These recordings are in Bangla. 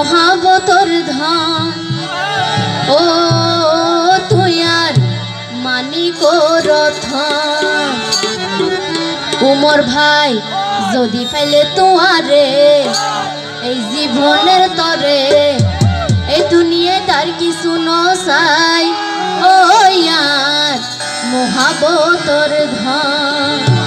মহাবতর ধান। ও, তুই আর মানিক রথন। উমর ভাই, যদি ফেলে তোমারে এই জীবনের তরে, এই দুনিয়ায় তার কিছু নসাই ও, ইয়ার মহাবতর ধান।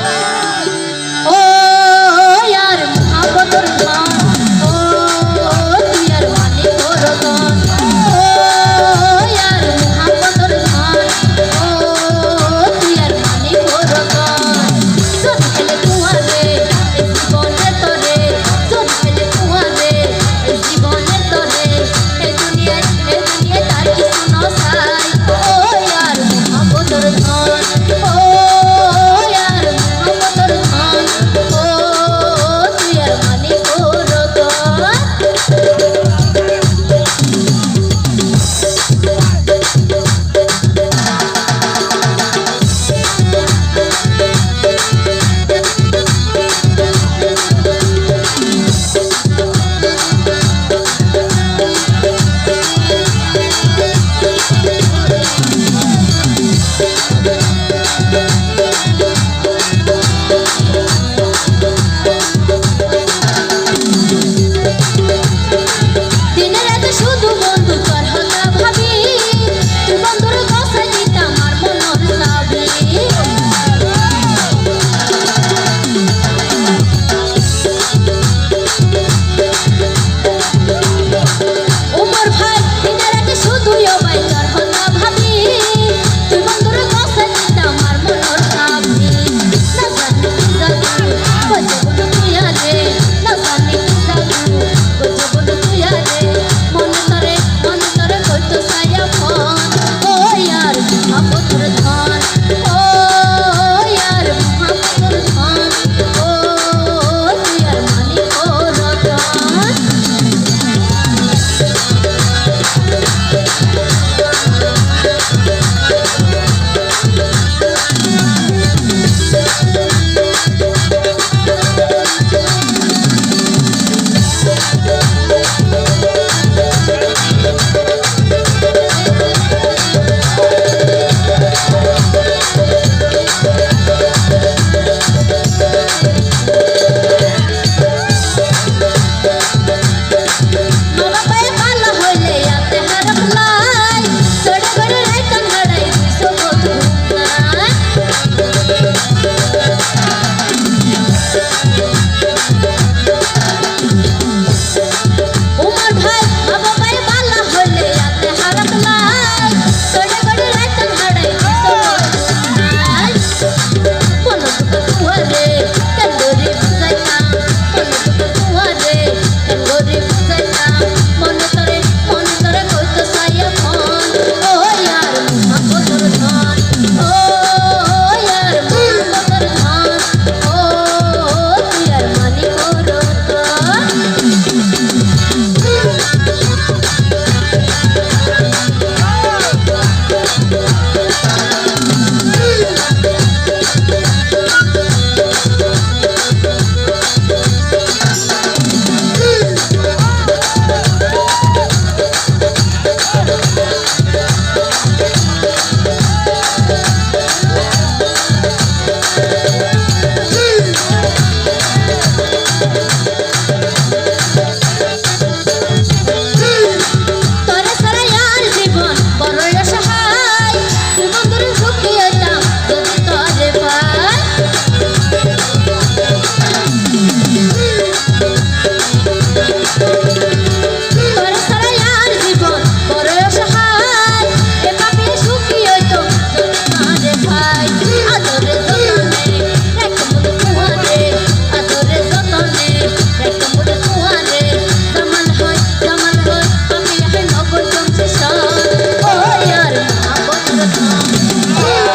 Yeah.